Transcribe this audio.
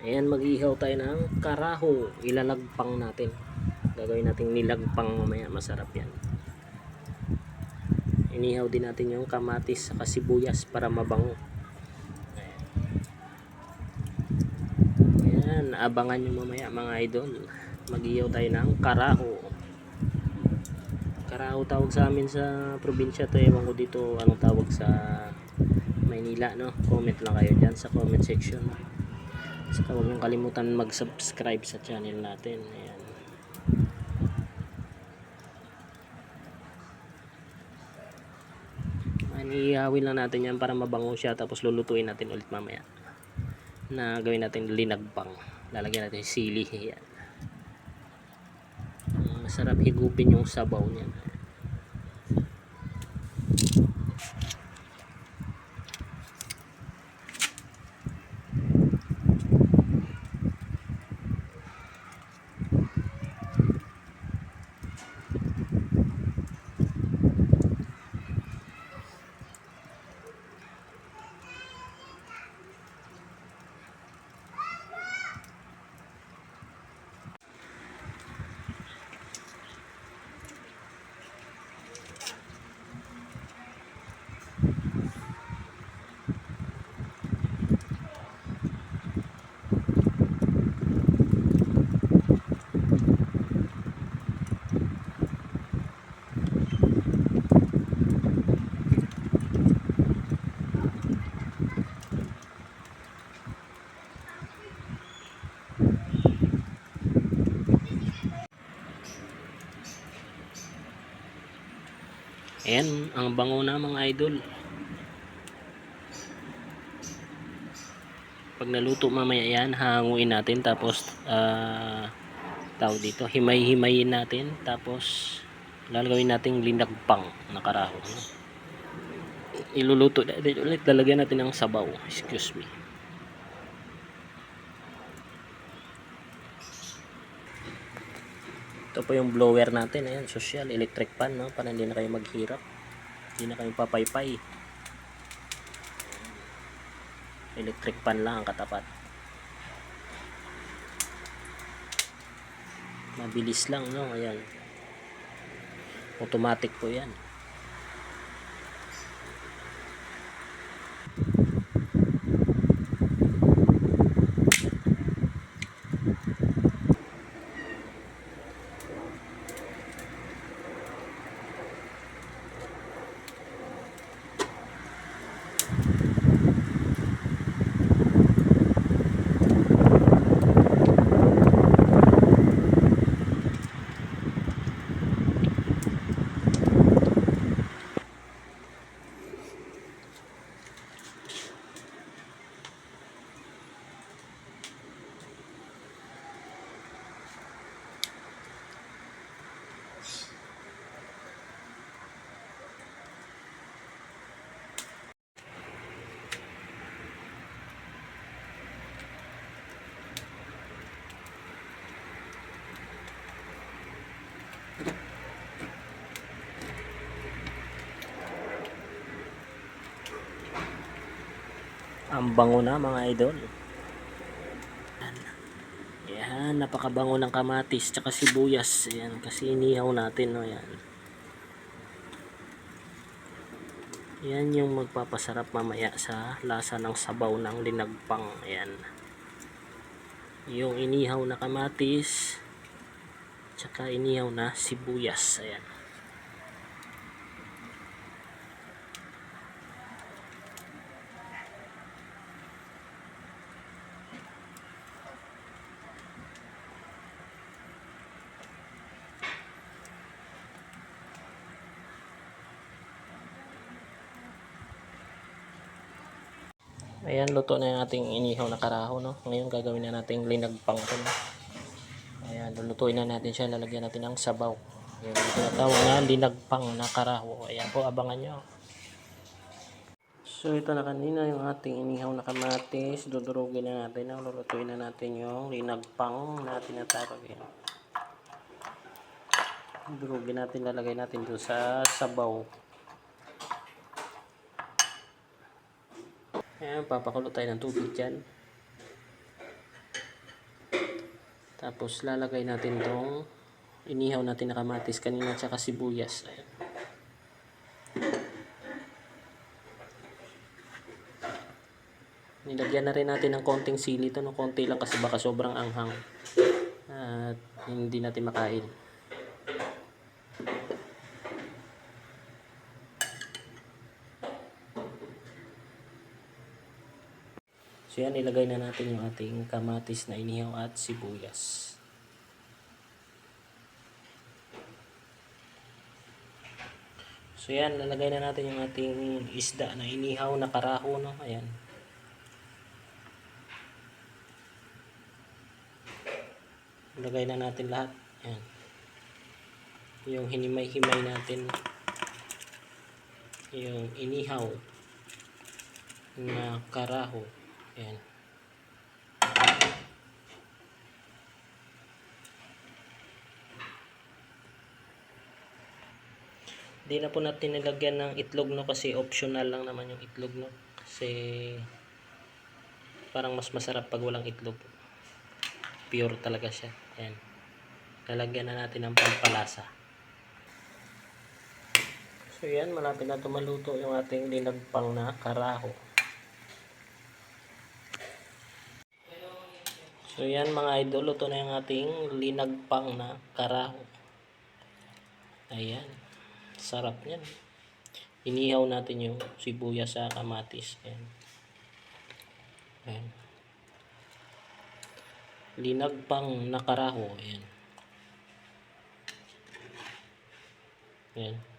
Ayan, mag-ihaw tayo ng karaho. Ilalagpang natin. Gagawin natin nilagpang mamaya. Masarap yan. Inihaw din natin yung kamatis sa sibuyas para mabango. Ayan, abangan nyo mamaya mga idol. Mag-ihaw tayo ng karaho. Karaho tawag sa amin sa probinsya to. Ewan ko dito anong tawag sa Maynila, no? Comment lang kayo dyan sa comment section. Saka huwag niyong kalimutan mag-subscribe sa channel natin. Ayan. Ihawin lang natin yan para mabango siya tapos lulutuin natin ulit mamaya. Na gawin natin linagbang. Lalagyan natin sili. Ayan. Mm, Masarap higupin yung sabaw niyan. Ayan, ang bango na mga idol. Pag naluto mamaya yan, hanguin natin tapos ah tawag dito, himay-himayin natin tapos lalagawin nating linagpang na karaho. Iluluto natin ulit, lalagyan natin ng sabaw. Excuse me. Ito po yung blower natin. Ayan, social, electric pan, no? Para hindi na kayo maghirap. Hindi na kayo papaypay. Electric pan lang ang katapat. Mabilis lang, no? Ayan. Automatic po yan. Ang bango na mga idol. Yan. Napakabango ng kamatis tsaka sibuyas. Yan, kasi inihaw natin, no, yan. Yan yung magpapasarap mamaya sa lasa ng sabaw ng linagpang. Ayan. Yung inihaw na kamatis tsaka inihaw na sibuyas. Ayan. Ayan, luto na yung ating inihaw na karaho, no? Ngayon gagawin na natin linagpang to, no? Ayan, lulutuin na natin siya, lalagyan natin ng sabaw. Ayan, ito na tawag na linagpang na karaho. Ayan po, abangan nyo. So, ito na kanina yung ating inihaw na kamatis. Dudurugin na natin, no? Lulutuin na natin yung linagpang na tinatawag yan. Durugin natin, lalagay natin doon sa sabaw. Ayan, papakulo tayo ng tubig dyan. Tapos lalagay natin tong inihaw natin na kamatis kanina tsaka sibuyas. Ayan. Nilagyan na rin natin ng konting sili to, no? konti lang kasi baka sobrang anghang. At hindi natin makain. So yan, ilagay na natin yung ating kamatis na inihaw at sibuyas. So yan, lalagay na natin yung ating isda na inihaw na karaho, no? Ayan. Ilagay na natin lahat. Ayan. Yung hinimay-himay natin. Yung inihaw na karaho. Ayan. Di na po natin nilagyan ng itlog no kasi optional lang naman yung itlog no. Kasi parang mas masarap pag walang itlog. Pure talaga siya. Ayan. Lalagyan na natin ng pampalasa. So yan, malapit na tumaluto yung ating linagpang na karaho. So yan mga idol, luto na yung ating linagpang na karaho. Ayan. Sarap yan. Inihaw natin yung sibuyas sa kamatis. Ayan. Ayan. Linagpang na karaho. Ayan. Ayan.